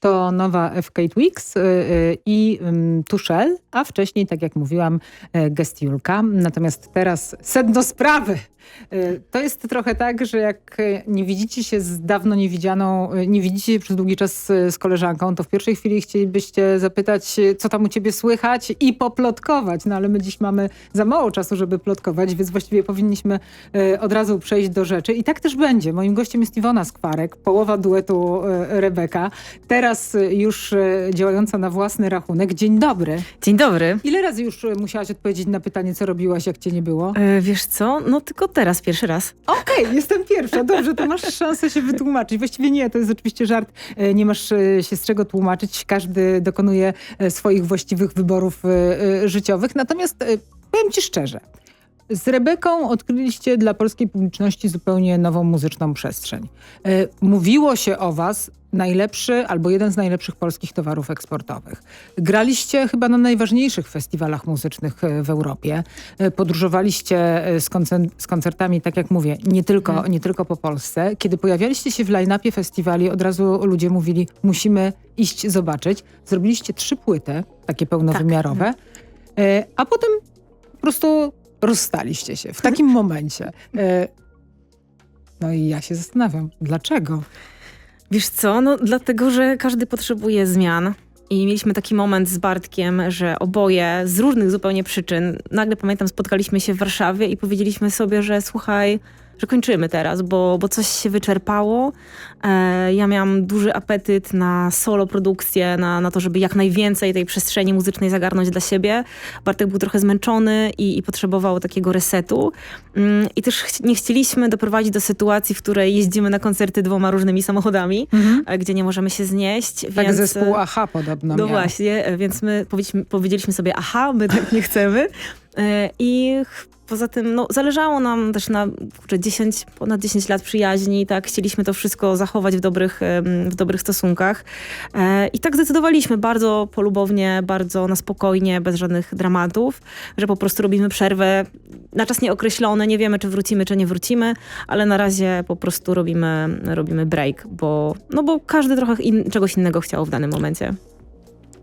to nowa FK Twix y, y, i Tuchel, a wcześniej, tak jak mówiłam, y, Gestiulka. Natomiast teraz sedno sprawy. To jest trochę tak, że jak nie widzicie się z dawno niewidzianą, nie widzicie się przez długi czas z koleżanką, to w pierwszej chwili chcielibyście zapytać, co tam u ciebie słychać i poplotkować. No ale my dziś mamy za mało czasu, żeby plotkować, więc właściwie powinniśmy od razu przejść do rzeczy. I tak też będzie. Moim gościem jest Iwona Skwarek, połowa duetu Rebeka. Teraz y, już y, działająca na własny rachunek. Dzień dobry. Dzień dobry. Ile razy już y, musiałaś odpowiedzieć na pytanie, co robiłaś, jak cię nie było? E, wiesz co? No tylko teraz, pierwszy raz. Okej, jestem pierwsza. Dobrze, to masz szansę się wytłumaczyć. Właściwie nie, to jest oczywiście żart. E, Nie masz e, się z czego tłumaczyć. Każdy dokonuje e, swoich właściwych wyborów życiowych. Natomiast powiem ci szczerze, z Rebeką odkryliście dla polskiej publiczności zupełnie nową muzyczną przestrzeń. E, Mówiło się o was najlepszy albo jeden z najlepszych polskich towarów eksportowych. Graliście chyba na najważniejszych festiwalach muzycznych e, w Europie. E, Podróżowaliście z, koncert z koncertami, tak jak mówię, nie tylko, nie tylko po Polsce. Kiedy pojawialiście się w line-upie festiwali, od razu ludzie mówili, musimy iść zobaczyć. Zrobiliście trzy płyty, takie pełnowymiarowe, e, a potem po prostu rozstaliście się w takim momencie. E, No i ja się zastanawiam, dlaczego? Wiesz co? No dlatego, że każdy potrzebuje zmian. I mieliśmy taki moment z Bartkiem, że oboje z różnych zupełnie przyczyn, nagle pamiętam, spotkaliśmy się w Warszawie i powiedzieliśmy sobie, że słuchaj, że kończymy teraz, bo, bo coś się wyczerpało. E, ja miałam duży apetyt na solo produkcję, na, na to, żeby jak najwięcej tej przestrzeni muzycznej zagarnąć dla siebie. Bartek był trochę zmęczony i, i potrzebował takiego resetu. Mm, I też ch- nie chcieliśmy doprowadzić do sytuacji, w której jeździmy na koncerty dwoma różnymi samochodami, e, gdzie nie możemy się znieść. Tak więc, zespół AHA podobno no miał. właśnie, e, więc my powiedzieliśmy, powiedzieliśmy sobie, aha, my tak nie chcemy. E, I poza tym, no, zależało nam też na kurczę, 10, ponad 10 lat przyjaźni, tak, chcieliśmy to wszystko zachować w dobrych, w dobrych stosunkach. E, I tak zdecydowaliśmy bardzo polubownie, bardzo na spokojnie, bez żadnych dramatów, że po prostu robimy przerwę na czas nieokreślony, nie wiemy, czy wrócimy, czy nie wrócimy, ale na razie po prostu robimy, robimy break, bo, no bo każdy trochę in, czegoś innego chciał w danym momencie.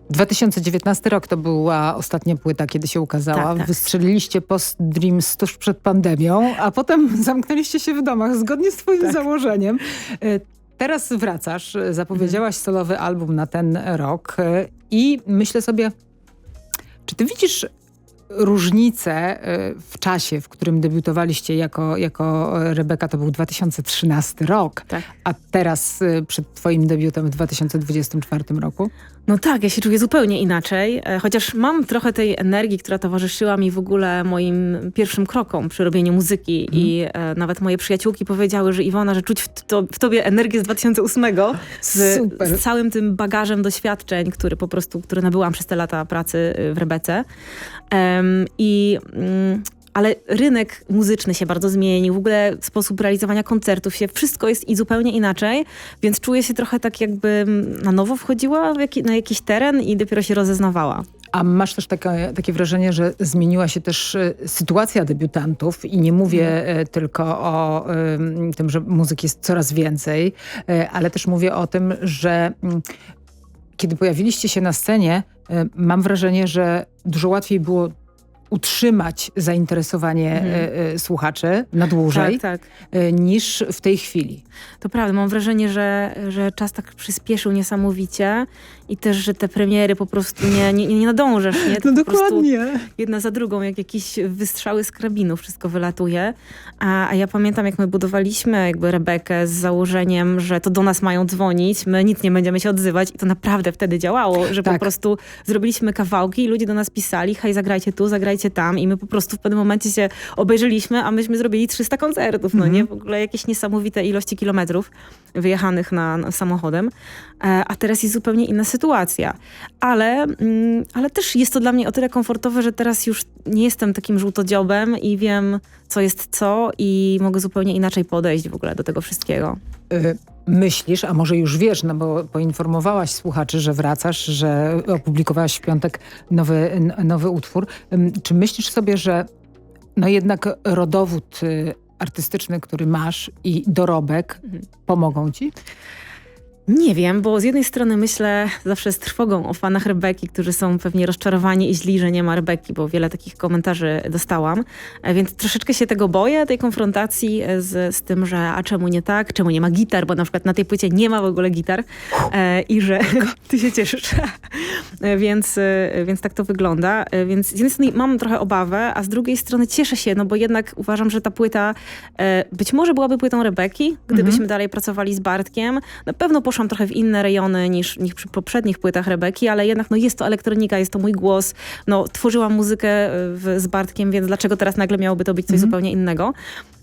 2019 rok to była ostatnia płyta, kiedy się ukazała. Tak, tak. Wystrzeliliście Post Dreams tuż przed pandemią, a potem zamknęliście się w domach zgodnie z twoim Tak. założeniem. E, Teraz wracasz, e, zapowiedziałaś solowy album na ten rok e, i myślę sobie, czy ty widzisz różnicę e, w czasie, w którym debiutowaliście jako, jako Rebeka, to był 2013 rok, Tak. a teraz e, przed twoim debiutem w 2024 roku? No tak, ja się czuję zupełnie inaczej, e, chociaż mam trochę tej energii, która towarzyszyła mi w ogóle moim pierwszym krokom przy robieniu muzyki i e, nawet moje przyjaciółki powiedziały, że Iwona, że czuć w, to, w tobie energię z 2008 z, z całym tym bagażem doświadczeń, który po prostu, które nabyłam przez te lata pracy w Rebece. I... mm, ale rynek muzyczny się bardzo zmienił, w ogóle sposób realizowania koncertów się, wszystko jest i zupełnie inaczej, więc czuję się trochę tak jakbym na nowo wchodziła jaki, na jakiś teren i dopiero się rozeznawała. A masz też takie, takie wrażenie, że zmieniła się też e, sytuacja debiutantów i nie mówię e, tylko o tym, że muzyki jest coraz więcej, e, ale też mówię o tym, że mm, kiedy pojawiliście się na scenie, e, mam wrażenie, że dużo łatwiej było utrzymać zainteresowanie e, e, słuchaczy na dłużej Tak, tak. niż w tej chwili. To prawda, mam wrażenie, że, że czas tak przyspieszył niesamowicie i też, że te premiery po prostu nie, nie, nie nadążasz, nie? To po prostu jedna za drugą, jak jakieś wystrzały z karabinu, wszystko wylatuje. A, a ja pamiętam, jak my budowaliśmy jakby Rebekę z założeniem, że to do nas mają dzwonić, my nic nie będziemy się odzywać i to naprawdę wtedy działało, że Tak. po prostu zrobiliśmy kawałki i ludzie do nas pisali, hej, zagrajcie tu, zagrajcie tam i my po prostu w pewnym momencie się obejrzeliśmy, a myśmy zrobili 300 koncertów, no nie? W ogóle jakieś niesamowite ilości kilometrów wyjechanych na, na samochodem. E, a teraz jest zupełnie inna sytuacja. Ale, mm, ale też jest to dla mnie o tyle komfortowe, że teraz już nie jestem takim żółtodziobem i wiem, co jest co i mogę zupełnie inaczej podejść w ogóle do tego wszystkiego. y, myślisz, a może już wiesz, no bo poinformowałaś słuchaczy, że wracasz, że opublikowałaś w piątek nowy, nowy utwór. Czy myślisz sobie, że no jednak rodowód y, artystyczny, który masz i dorobek Mhm. pomogą ci? Nie wiem, bo z jednej strony myślę zawsze z trwogą o fanach Rebeki, którzy są pewnie rozczarowani i źli, że nie ma Rebeki, bo wiele takich komentarzy dostałam. E, Więc troszeczkę się tego boję, tej konfrontacji e, z, z tym, że a czemu nie tak, czemu nie ma gitar, bo na przykład na tej płycie nie ma w ogóle gitar e, i że ty się cieszysz. E, więc, więc tak to wygląda. Więc z jednej strony mam trochę obawę, a z drugiej strony cieszę się, no bo jednak uważam, że ta płyta e, być może byłaby płytą Rebeki, gdybyśmy dalej pracowali z Bartkiem. Na pewno poszłam trochę w inne rejony niż, niż przy poprzednich płytach Rebeki, ale jednak no, jest to elektronika, jest to mój głos. No, tworzyłam muzykę e, w, z Bartkiem, więc dlaczego teraz nagle miałoby to być coś zupełnie innego?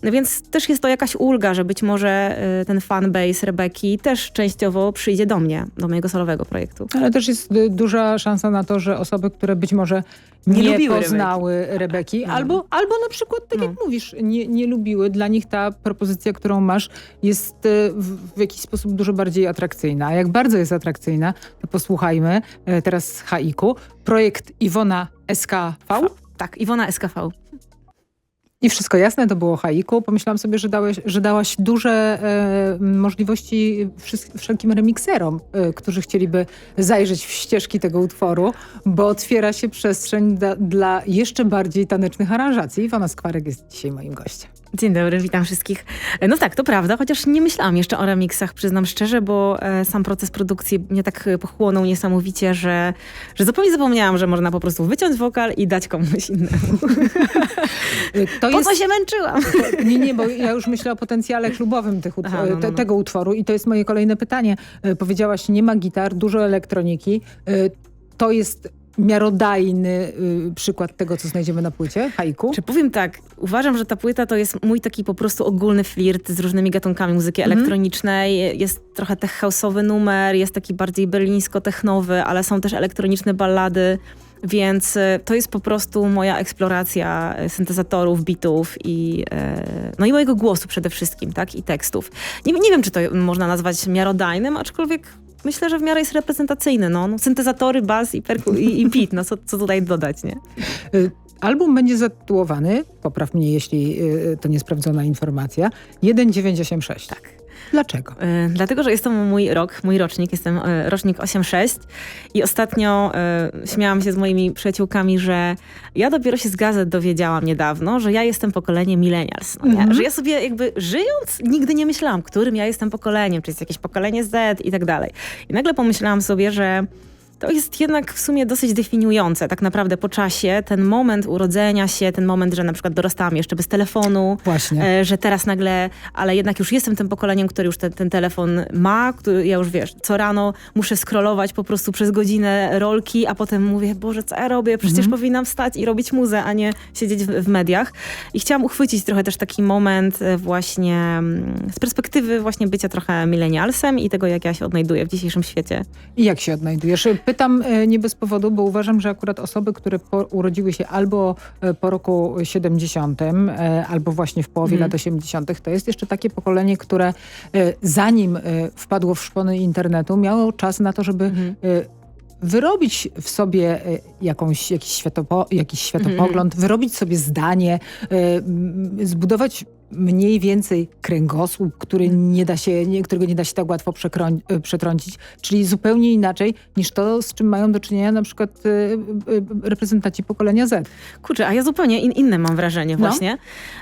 No więc też jest to jakaś ulga, że być może e, ten fanbase Rebeki też częściowo przyjdzie do mnie, do mojego solowego projektu. Ale też jest y, duża szansa na to, że osoby, które być może nie, Nie lubiły poznały Rebeki, albo, albo na przykład, tak No. jak mówisz, nie, nie lubiły, dla nich ta propozycja, którą masz, jest y, w, w jakiś sposób dużo bardziej atrakcyjna. A jak bardzo jest atrakcyjna, to posłuchajmy y, teraz haiku. Projekt Iwona SKV. Tak, Iwona SKV. I wszystko jasne, to było haiku. Pomyślałam sobie, że, dałeś, że dałaś duże e, możliwości wszelkim remikserom, e, którzy chcieliby zajrzeć w ścieżki tego utworu, bo otwiera się przestrzeń dla jeszcze bardziej tanecznych aranżacji. Iwona Skwarek jest dzisiaj moim gościem. Dzień dobry, witam wszystkich. E, No tak, to prawda, chociaż nie myślałam jeszcze o remixach, przyznam szczerze, bo e, sam proces produkcji mnie tak e, pochłonął niesamowicie, że, że zupełnie zapomniałam, że można po prostu wyciąć wokal i dać komuś innemu. To Po jest... co się męczyłam? Nie, nie, bo ja już myślę o potencjale klubowym tych Aha, no, no, no. tego utworu i to jest moje kolejne pytanie. Powiedziałaś, nie ma gitar, dużo elektroniki. To jest miarodajny y, przykład tego, co znajdziemy na płycie, haiku. Czy powiem tak, uważam, że ta płyta to jest mój taki po prostu ogólny flirt z różnymi gatunkami muzyki Mhm. elektronicznej. Jest trochę tech house'owy numer, jest taki bardziej berlińsko-technowy, ale są też elektroniczne ballady. Więc e, to jest po prostu moja eksploracja e, syntezatorów, bitów i, e, no i mojego głosu przede wszystkim, tak? I tekstów. Nie, nie wiem, czy to można nazwać miarodajnym, aczkolwiek myślę, że w miarę jest reprezentacyjny. No. no syntezatory, bas i, perku- i, i beat, no co, co tutaj dodać, nie? Y, Album będzie zatytułowany, popraw mnie jeśli y, to niesprawdzona informacja, 1986. Tak. Dlaczego? E, Dlatego, że jest to mój rok, mój rocznik, jestem e, rocznik 8-6 i ostatnio e, śmiałam się z moimi przyjaciółkami, że ja dopiero się z gazet dowiedziałam niedawno, że ja jestem pokoleniem millennials. No? Mhm. Że ja sobie jakby żyjąc nigdy nie myślałam, którym ja jestem pokoleniem, czy jest jakieś pokolenie Z i tak dalej. I nagle pomyślałam sobie, że to jest jednak w sumie dosyć definiujące tak naprawdę po czasie, ten moment urodzenia się, ten moment, że na przykład dorastałam jeszcze bez telefonu, Właśnie. e, że teraz nagle, ale jednak już jestem tym pokoleniem, który już ten, ten telefon ma, który ja już wiesz, co rano muszę scrollować po prostu przez godzinę rolki, a potem mówię, Boże, co ja robię? Przecież powinnam wstać i robić muzę, a nie siedzieć w, w mediach. I chciałam uchwycić trochę też taki moment e, właśnie mm, z perspektywy właśnie bycia trochę milenialsem i tego, jak ja się odnajduję w dzisiejszym świecie. I jak się odnajdujesz? Pytam e, nie bez powodu, bo uważam, że akurat osoby, które po, urodziły się albo e, po roku 70, e, albo właśnie w połowie Mhm. lat 80., to jest jeszcze takie pokolenie, które zanim wpadło w szpony internetu, miało czas na to, żeby Mhm. wyrobić w sobie jakąś, jakiś, światopo, jakiś światopogląd, wyrobić sobie zdanie, zbudować mniej więcej kręgosłup, który nie da się, nie, którego nie da się tak łatwo e, przetrącić, czyli zupełnie inaczej niż to, z czym mają do czynienia na przykład e, e, reprezentanci pokolenia Z. Kurczę, a ja zupełnie in, inne mam wrażenie No. właśnie,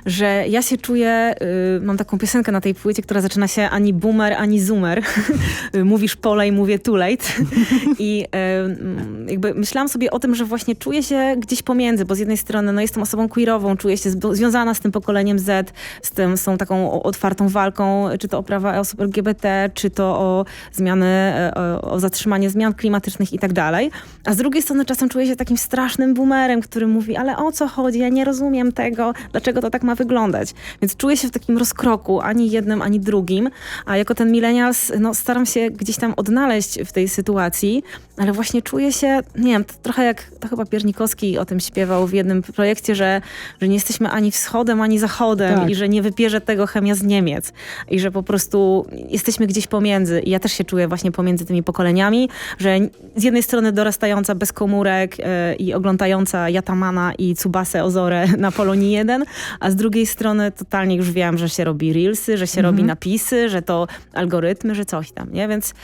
że ja się czuję, y, mam taką piosenkę na tej płycie, która zaczyna się ani boomer, ani zoomer. Mówisz pole i mówię too late. I y, mm, jakby myślałam sobie o tym, że właśnie czuję się gdzieś pomiędzy, bo z jednej strony no, jestem osobą queerową, czuję się związana z tym pokoleniem Z, z, tym, z tą taką otwartą walką, czy to o prawa osób LGBT, czy to o zmiany, e, o, o zatrzymanie zmian klimatycznych i tak dalej. A z drugiej strony czasem czuję się takim strasznym boomerem, który mówi, ale o co chodzi? Ja nie rozumiem tego, dlaczego to tak ma wyglądać. Więc czuję się w takim rozkroku, ani jednym, ani drugim. A jako ten millennials, no staram się gdzieś tam odnaleźć w tej sytuacji, ale właśnie czuję się, nie wiem, trochę jak, to chyba Piernikowski o tym śpiewał w jednym projekcie, że, że nie jesteśmy ani wschodem, ani zachodem Tak. i że nie wybierze tego chemia z Niemiec i że po prostu jesteśmy gdzieś pomiędzy. I ja też się czuję właśnie pomiędzy tymi pokoleniami, że z jednej strony dorastająca bez komórek e, i oglądająca Jatamana i Tsubasę Ozorę na Polonii 1, a z drugiej strony totalnie już wiem, że się robi reelsy, że się robi napisy, że to algorytmy, że coś tam, nie? Więc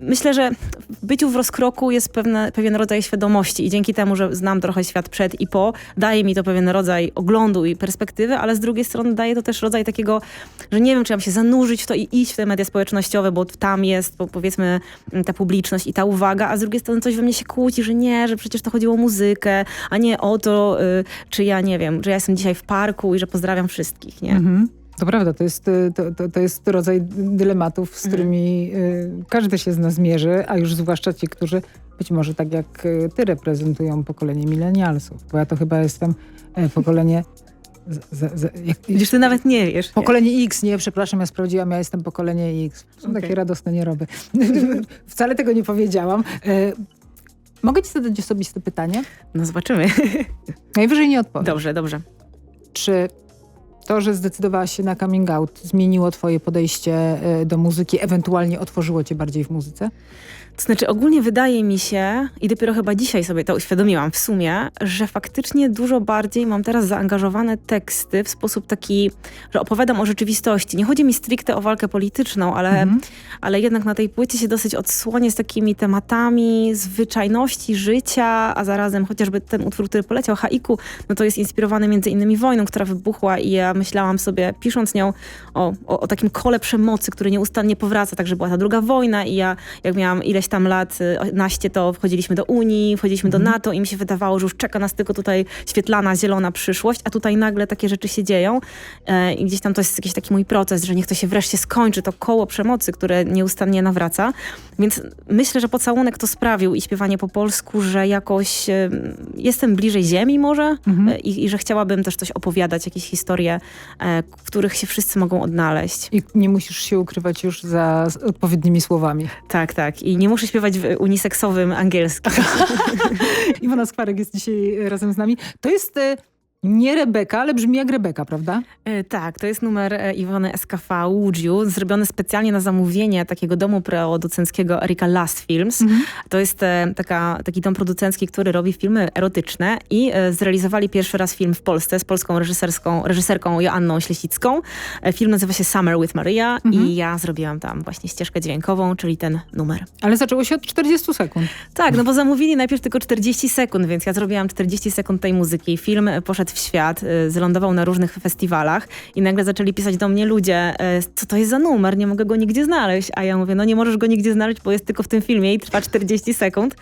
myślę, że w byciu w rozkroku jest pewne, pewien rodzaj świadomości i dzięki temu, że znam trochę świat przed i po, daje mi to pewien rodzaj oglądu i perspektywy, ale z drugiej strony daje to też rodzaj takiego, że nie wiem, czy mam się zanurzyć w to i iść w te media społecznościowe, bo tam jest bo powiedzmy ta publiczność i ta uwaga, a z drugiej strony coś we mnie się kłóci, że nie, że przecież to chodziło o muzykę, a nie o to, y, czy ja nie wiem, że ja jestem dzisiaj w parku i że pozdrawiam wszystkich, nie? Mhm. To prawda, to jest, y, to, to, to jest rodzaj dylematów, z którymi y, każdy się z nas mierzy, a już zwłaszcza ci, którzy być może tak jak y, ty reprezentują pokolenie milenialsów, bo ja to chyba jestem e, pokolenie... Z, z, z, jak, Widzisz, ty nawet nie wiesz. Nie? Pokolenie X, nie, przepraszam, ja sprawdziłam, ja jestem pokolenie X. Są Okej. takie radosne nieroby. Wcale tego nie powiedziałam. E, mogę ci zadać osobiste pytanie? No zobaczymy. Najwyżej nie odpowiem. Dobrze, dobrze. Czy to, że zdecydowałaś się na coming out, zmieniło twoje podejście e, do muzyki, ewentualnie otworzyło cię bardziej w muzyce? To znaczy, ogólnie wydaje mi się, i dopiero chyba dzisiaj sobie to uświadomiłam w sumie, że faktycznie dużo bardziej mam teraz zaangażowane teksty w sposób taki, że opowiadam o rzeczywistości. Nie chodzi mi stricte o walkę polityczną, ale, Mhm. ale jednak na tej płycie się dosyć odsłonię z takimi tematami zwyczajności życia, a zarazem chociażby ten utwór, który poleciał, Haiku, no to jest inspirowany między innymi wojną, która wybuchła i ja myślałam sobie, pisząc nią o, o, o takim kole przemocy, który nieustannie powraca, także była ta druga wojna i ja jak miałam ileś tam lat, y, naście, to wchodziliśmy do Unii, wchodziliśmy do NATO i mi się wydawało, że już czeka nas tylko tutaj świetlana, zielona przyszłość, a tutaj nagle takie rzeczy się dzieją. E, i gdzieś tam to jest jakiś taki mój proces, że niech to się wreszcie skończy, to koło przemocy, które nieustannie nawraca. Więc myślę, że pocałunek to sprawił i śpiewanie po polsku, że jakoś e, jestem bliżej ziemi może e, i, i że chciałabym też coś opowiadać, jakieś historie, w których się wszyscy mogą odnaleźć. I nie musisz się ukrywać już za odpowiednimi słowami. Tak, tak. I nie muszę śpiewać w uniseksowym angielskim. Iwona Skwarek jest dzisiaj e, razem z nami. To jest e, nie Rebeka, ale brzmi jak Rebeka, prawda? E, Tak, to jest numer e, Iwony SKV Łudziu, zrobiony specjalnie na zamówienie takiego domu producenckiego Erika Last Films. To jest e, taka, taki dom producencki, który robi filmy erotyczne i e, zrealizowali pierwszy raz film w Polsce z polską reżyserską, reżyserką Joanną Ślesicką. E, Film nazywa się Summer with Maria i ja zrobiłam tam właśnie ścieżkę dźwiękową, czyli ten numer. Ale zaczęło się od 40 sekund. Tak, no bo zamówili najpierw tylko 40 sekund, więc ja zrobiłam 40 sekund tej muzyki. Film poszedł w świat, y, zlądował na różnych festiwalach i nagle zaczęli pisać do mnie ludzie, e, co to jest za numer, nie mogę go nigdzie znaleźć. A ja mówię, no nie możesz go nigdzie znaleźć, bo jest tylko w tym filmie i trwa 40 sekund.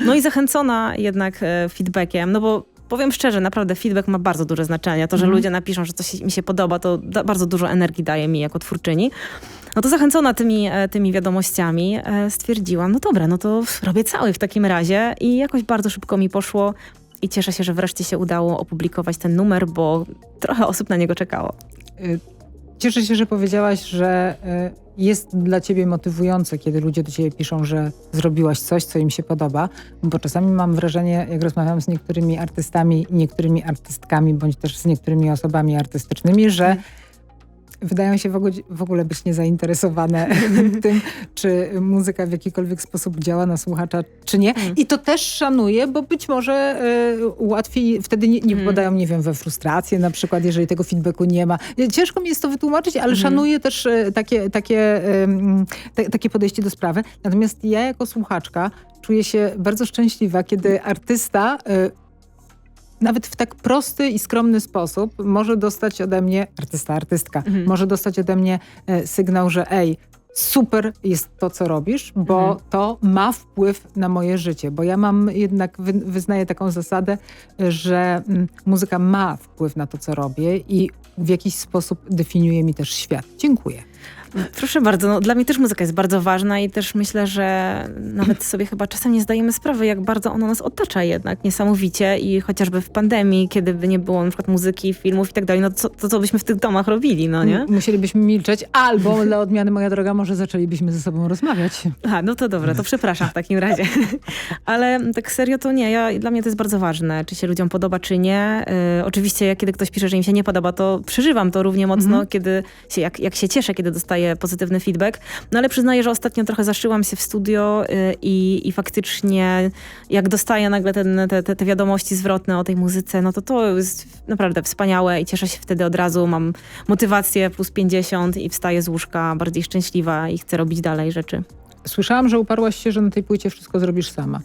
No i zachęcona jednak e, feedbackiem, no bo powiem szczerze, naprawdę feedback ma bardzo duże znaczenie. To, że ludzie napiszą, że coś mi się podoba, to bardzo dużo energii daje mi jako twórczyni. No to zachęcona tymi, e, tymi wiadomościami e, stwierdziłam, no dobra, no to robię cały w takim razie i jakoś bardzo szybko mi poszło i cieszę się, że wreszcie się udało opublikować ten numer, bo trochę osób na niego czekało. Y, Cieszę się, że powiedziałaś, że y, jest dla ciebie motywujące, kiedy ludzie do ciebie piszą, że zrobiłaś coś, co im się podoba, bo czasami mam wrażenie, jak rozmawiam z niektórymi artystami, niektórymi artystkami, bądź też z niektórymi osobami artystycznymi, że wydają się w ogóle, być niezainteresowane tym, czy muzyka w jakikolwiek sposób działa na słuchacza, czy nie. I to też szanuję, bo być może y, łatwiej, wtedy nie, nie wpadają, nie wiem, we frustrację na przykład, jeżeli tego feedbacku nie ma. Ciężko mi jest to wytłumaczyć, ale szanuję też y, takie, takie, ym, ta- takie podejście do sprawy. Natomiast ja jako słuchaczka czuję się bardzo szczęśliwa, kiedy artysta y, nawet w tak prosty i skromny sposób może dostać ode mnie, artysta, artystka, może dostać ode mnie e, sygnał, że ej, super jest to, co robisz, bo to ma wpływ na moje życie, bo ja mam jednak, wy, wyznaję taką zasadę, że mm, muzyka ma wpływ na to, co robię i w jakiś sposób definiuje mi też świat. Dziękuję. Proszę bardzo, no, dla mnie też muzyka jest bardzo ważna i też myślę, że nawet sobie chyba czasem nie zdajemy sprawy, jak bardzo ona nas otacza jednak niesamowicie i chociażby w pandemii, kiedy by nie było na przykład muzyki, filmów i tak dalej, no to, to co byśmy w tych domach robili, no nie? Musielibyśmy milczeć, albo dla odmiany, moja droga, może zaczęlibyśmy ze sobą rozmawiać. Aha, no to dobra, to przepraszam w takim razie. Ale tak serio to nie, ja, dla mnie to jest bardzo ważne, czy się ludziom podoba, czy nie. Y, oczywiście, jak kiedy ktoś pisze, że im się nie podoba, to przeżywam to równie mocno, Mhm. kiedy się, jak, jak się cieszę, kiedy dostaję pozytywny feedback. No ale przyznaję, że ostatnio trochę zaszyłam się w studio y, i, i faktycznie jak dostaję nagle ten, te, te, te wiadomości zwrotne o tej muzyce, no to to jest naprawdę wspaniałe i cieszę się wtedy od razu, mam motywację plus 50 i wstaję z łóżka bardziej szczęśliwa i chcę robić dalej rzeczy. Słyszałam, że uparłaś się, że na tej płycie wszystko zrobisz sama.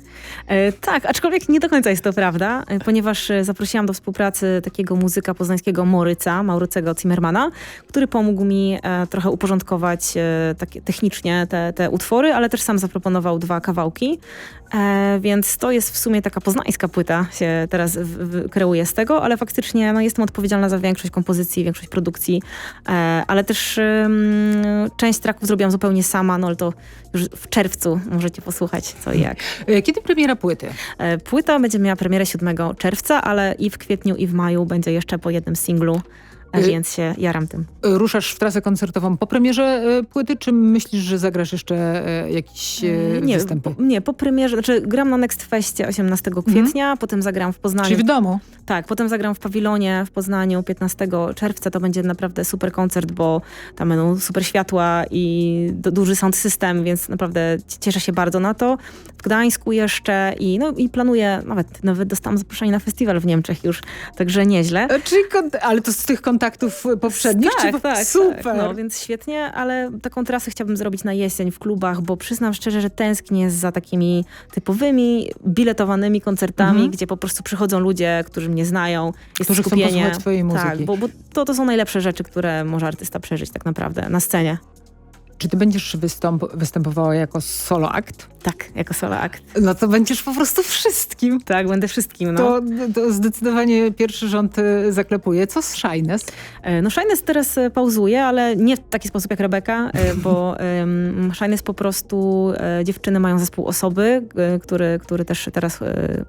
E, tak, aczkolwiek nie do końca jest to prawda, e, ponieważ e, zaprosiłam do współpracy takiego muzyka poznańskiego Moryca, Maurycego Zimmermana, który pomógł mi e, trochę uporządkować e, takie technicznie te, te utwory, ale też sam zaproponował dwa kawałki, e, więc to jest w sumie taka poznańska płyta, się teraz w, w, kreuje z tego, ale faktycznie no, jestem odpowiedzialna za większość kompozycji, większość produkcji, e, ale też em, część tracków zrobiłam zupełnie sama, no ale to już w czerwcu możecie posłuchać co i jak. E, Kiedy premiera płyty? E, Płyta będzie miała premierę 7 czerwca, ale i w kwietniu, i w maju będzie jeszcze po jednym singlu, Y- więc się jaram tym. Ruszasz w trasę koncertową po premierze e, płyty, czy myślisz, że zagrasz jeszcze e, jakieś e, nie, występy? po, nie, po premierze, znaczy gram na Next Festie 18 kwietnia, potem zagram w Poznaniu. Czyli w domu? Tak, potem zagram w pawilonie w Poznaniu 15 czerwca. To będzie naprawdę super koncert, bo tam będą super światła i du- duży sound system, więc naprawdę cieszę się bardzo na to. W Gdańsku jeszcze i, no, i planuję, nawet, nawet dostałam zaproszenie na festiwal w Niemczech już, także nieźle. E, Czyli kont- ale to z tych kontaktów poprzednich? czy Tak, po- tak, Super! Tak. No, więc świetnie, ale taką trasę chciałabym zrobić na jesień w klubach, bo przyznam szczerze, że tęsknię za takimi typowymi, biletowanymi koncertami, Mhm. gdzie po prostu przychodzą ludzie, którzy mnie znają, jest Którzy chcą skupienie. posłuchać twojej muzyki. Tak, bo, bo to, to są najlepsze rzeczy, które może artysta przeżyć tak naprawdę na scenie. Czy ty będziesz wystąp- występowała jako solo akt? Tak, jako solo akt. No to będziesz po prostu wszystkim. Tak, będę wszystkim, no. To, to zdecydowanie pierwszy rząd e, zaklepuje. Co z Shyness? E, No Shyness teraz e, pauzuje, ale nie w taki sposób jak Rebeka, e, bo um, Shyness po prostu, dziewczyny mają zespół osoby, który, który też teraz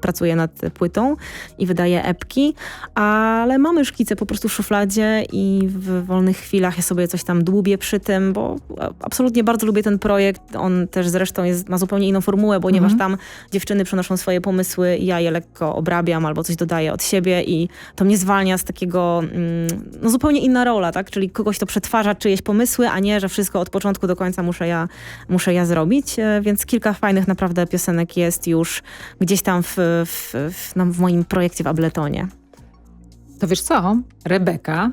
pracuje nad płytą i wydaje epki, ale mamy szkice po prostu w szufladzie i w wolnych chwilach ja sobie coś tam dłubię przy tym, bo absolutnie bardzo lubię ten projekt. On też zresztą jest, ma zupełnie inną formułę, ponieważ Mhm. tam dziewczyny przenoszą swoje pomysły ja je lekko obrabiam albo coś dodaję od siebie i to mnie zwalnia z takiego, mm, no zupełnie inna rola, tak? Czyli kogoś, kto przetwarza czyjeś pomysły, a nie, że wszystko od początku do końca muszę ja, muszę ja zrobić. E, Więc kilka fajnych naprawdę piosenek jest już gdzieś tam w, w, w, no, w moim projekcie w Abletonie. To wiesz co? Rebeka,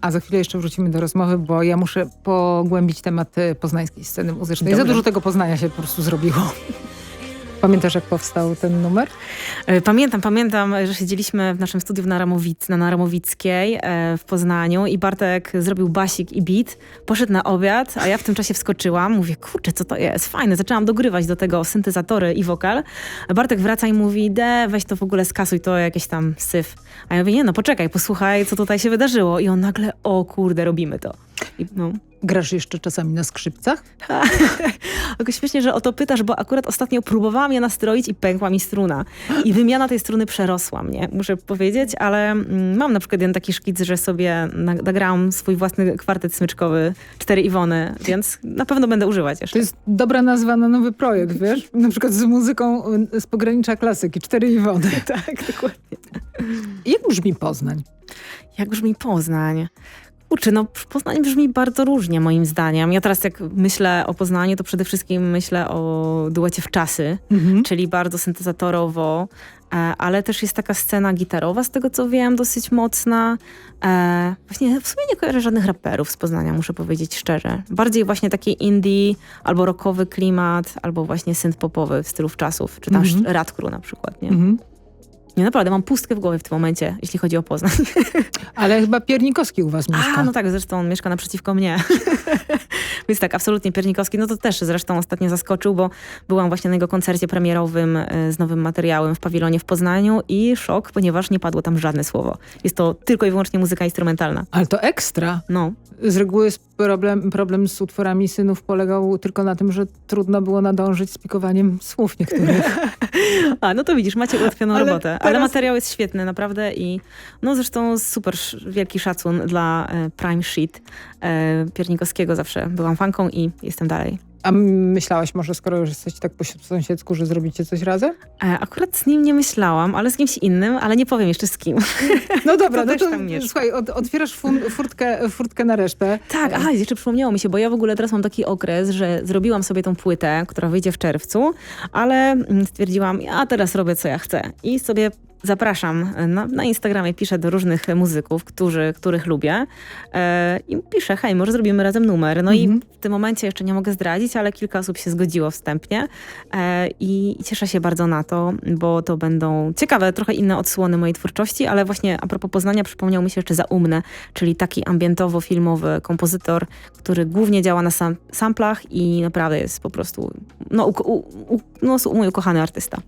a za chwilę jeszcze wrócimy do rozmowy, bo ja muszę pogłębić temat e, poznańskiej sceny muzycznej. Za Dobra. dużo tego Poznania się po prostu zrobiło. Pamiętasz, jak powstał ten numer? E, Pamiętam, pamiętam, że siedzieliśmy w naszym studiu w Naramowic, na Naramowickiej e, w Poznaniu i Bartek zrobił basik i beat, poszedł na obiad, a ja w tym czasie wskoczyłam. Mówię, kurczę, co to jest? Fajne. Zaczęłam dogrywać do tego syntezatory i wokal. Bartek wraca i mówi, de, weź to w ogóle skasuj, to jakieś tam syf. A ja mówię, nie no, poczekaj, posłuchaj, co tutaj się wydarzyło. I on nagle, o kurde, robimy to. I, no. Grasz jeszcze czasami na skrzypcach? Tylko śmiesznie, że o to pytasz, bo akurat ostatnio próbowałam je nastroić i pękła mi struna. I wymiana tej struny przerosła mnie, muszę powiedzieć, ale mm, mam na przykład jeden taki szkic, że sobie na- nagrałam swój własny kwartet smyczkowy, cztery Iwony, więc na pewno będę używać To jeszcze. jest dobra nazwa na nowy projekt, wiesz? Na przykład z muzyką e, z pogranicza klasyki, cztery Iwony. Tak, dokładnie. Jak brzmi Poznań? Jak brzmi Poznań? Kurczę, no Poznań brzmi bardzo różnie moim zdaniem. Ja teraz jak myślę o Poznaniu, to przede wszystkim myślę o duecie w czasy, Mhm. czyli bardzo syntezatorowo, e, ale też jest taka scena gitarowa, z tego co wiem, dosyć mocna. E, Właśnie w sumie nie kojarzę żadnych raperów z Poznania, muszę powiedzieć szczerze. Bardziej właśnie taki indie, albo rockowy klimat, albo właśnie synth-popowy w stylu w czasów, czy tam Mhm. Radkru na przykład, nie? Mhm. Nie, naprawdę, mam pustkę w głowie w tym momencie, jeśli chodzi o Poznań. Ale chyba Piernikowski u was mieszka. A, no tak, zresztą on mieszka naprzeciwko mnie. Więc tak, absolutnie Piernikowski. No to też zresztą ostatnio zaskoczył, bo byłam właśnie na jego koncercie premierowym e, z nowym materiałem w pawilonie w Poznaniu i szok, ponieważ nie padło tam żadne słowo. Jest to tylko i wyłącznie muzyka instrumentalna. Ale to ekstra. No, Z reguły problem, problem z utworami synów polegał tylko na tym, że trudno było nadążyć z pikowaniem słów niektórych. A, no to widzisz, macie ułatwioną Ale robotę. Ale teraz- materiał jest świetny, naprawdę i no zresztą super wielki szacun dla e, Prime Sheet e, Piernikowskiego. Zawsze byłam fanką i jestem dalej. A myślałaś może, skoro już jesteście tak po sąsiedzku, że zrobicie coś razem? E, akurat z nim nie myślałam, ale z kimś innym, ale nie powiem jeszcze z kim. No dobra, To no to tam mieszka. słuchaj, od, otwierasz fun, furtkę, furtkę na resztę. Tak, aha, jeszcze przypomniało mi się, bo ja w ogóle teraz mam taki okres, że zrobiłam sobie tą płytę, która wyjdzie w czerwcu, ale mm, stwierdziłam, ja teraz robię co ja chcę i sobie zapraszam na, na Instagramie, piszę do różnych muzyków, którzy, których lubię e, i piszę, hej, może zrobimy razem numer. No Mhm. i w tym momencie jeszcze nie mogę zdradzić, ale kilka osób się zgodziło wstępnie e, i, i cieszę się bardzo na to, bo to będą ciekawe, trochę inne odsłony mojej twórczości, ale właśnie a propos Poznania przypomniał mi się jeszcze Zaumne, czyli taki ambientowo-filmowy kompozytor, który głównie działa na sam, samplach i naprawdę jest po prostu no, u, u, u, no, mój ukochany artysta.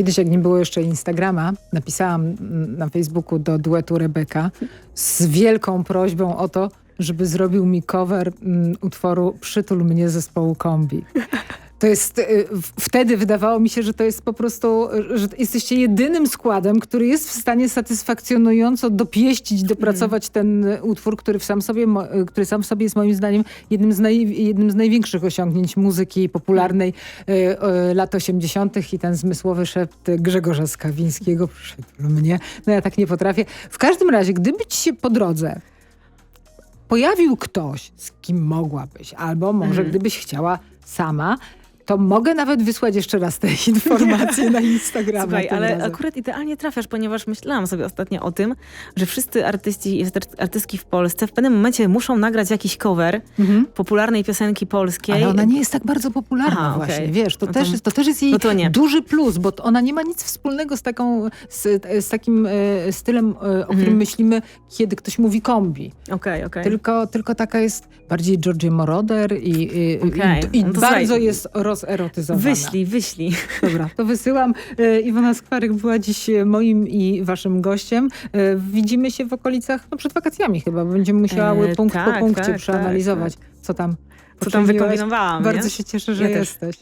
Kiedyś, jak nie było jeszcze Instagrama, napisałam na Facebooku do duetu Rebeka z wielką prośbą o to, żeby zrobił mi cover mm, utworu Przytul mnie zespołu Kombi. To jest, y, wtedy wydawało mi się, że to jest po prostu, y, że jesteście jedynym składem, który jest w stanie satysfakcjonująco dopieścić, dopracować ten y, utwór, który, w sam sobie, który sam w sobie jest moim zdaniem jednym z, naj, jednym z największych osiągnięć muzyki popularnej lat 80. i ten zmysłowy szept Grzegorza Skawińskiego. Przytul mnie. No ja tak nie potrafię. W każdym razie, gdyby ci się po drodze pojawił ktoś, z kim mogłabyś, albo może Mhm. gdybyś chciała sama, to mogę nawet wysłać jeszcze raz te informacje na Instagrama. Słuchaj, ale razem. akurat idealnie trafiasz, ponieważ myślałam sobie ostatnio o tym, że wszyscy artyści i arty- artystki w Polsce w pewnym momencie muszą nagrać jakiś cover Mhm. popularnej piosenki polskiej. Ale ona nie jest tak bardzo popularna Aha, właśnie, okej. wiesz, to, No też to- jest, to też jest jej no to nie. duży plus, bo ona nie ma nic wspólnego z taką, z, z takim e, stylem, e, o którym Mhm. myślimy, kiedy ktoś mówi kombi. Okej, okej. Tylko, tylko taka jest bardziej Georgie Moroder i, i, Okej, i, i no bardzo słuchaj. jest rozerotyzowana. Wyślij, wyślij. Dobra, to wysyłam. E, Iwona Skwarek była dziś e, moim i waszym gościem. E, Widzimy się w okolicach, no przed wakacjami chyba, będziemy musiały E, punkt po tak, punkcie tak, przeanalizować, co tam Co tam wykombinowałam, Bardzo nie? się cieszę, że Ja też. jesteś.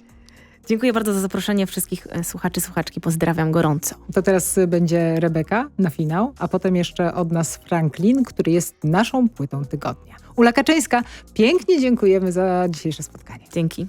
Dziękuję bardzo za zaproszenie wszystkich słuchaczy, słuchaczki. Pozdrawiam gorąco. To teraz będzie Rebeka na finał, a potem jeszcze od nas Franklin, który jest naszą płytą tygodnia. Ula Kaczyńska, pięknie dziękujemy za dzisiejsze spotkanie. Dzięki.